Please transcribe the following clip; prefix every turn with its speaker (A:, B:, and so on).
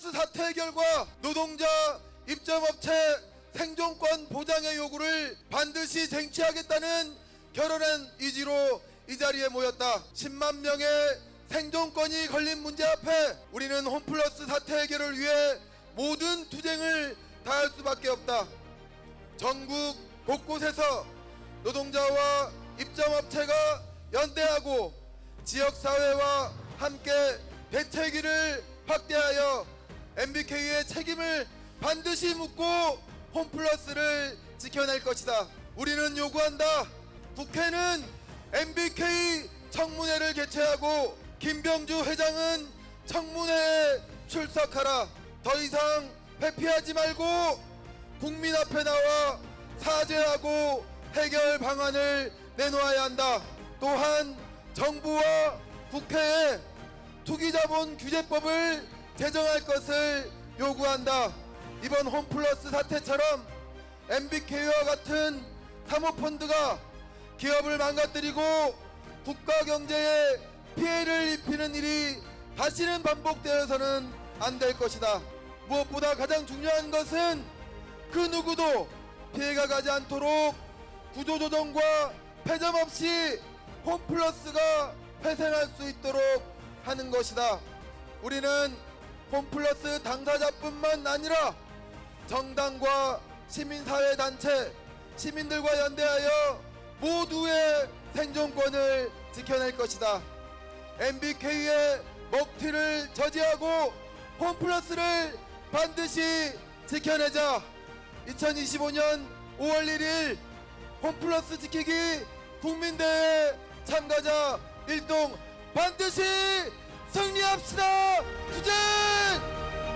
A: 홈플러스 사태 해결과 노동자 입점업체 생존권 보장의 요구를 반드시 쟁취하겠다는 결연한 의지로 이 자리에 모였다. 10만 명의 생존권이 걸린 문제 앞에 우리는 홈플러스 사태 해결을 위해 모든 투쟁을 다할 수밖에 없다. 전국 곳곳에서 노동자와 입점업체가 연대하고 지역사회와 함께 대책위를 확대하여 MBK의 책임을 반드시 묻고 홈플러스를 지켜낼 것이다. 우리는 요구한다. 국회는 MBK 청문회를 개최하고 김병주 회장은 청문회에 출석하라. 더 이상 회피하지 말고 국민 앞에 나와 사죄하고 해결 방안을 내놓아야 한다. 또한 정부와 국회에 투기자본 규제법을 제정할 것을 요구한다. 이번 홈플러스 사태처럼 MBK와 같은 사모펀드가 기업을 망가뜨리고 국가 경제에 피해를 입히는 일이 다시는 반복되어서는 안 될 것이다. 무엇보다 가장 중요한 것은 그 누구도 피해가 가지 않도록 구조조정과 폐점 없이 홈플러스가 회생할 수 있도록 하는 것이다. 우리는 홈플러스 당사자뿐만 아니라 정당과 시민사회단체, 시민들과 연대하여 모두의 생존권을 지켜낼 것이다. MBK의 먹튀를 저지하고 홈플러스를 반드시 지켜내자. 2025년 5월 1일 홈플러스 지키기 국민대회 참가자 일동 반드시 승리합시다. 투쟁!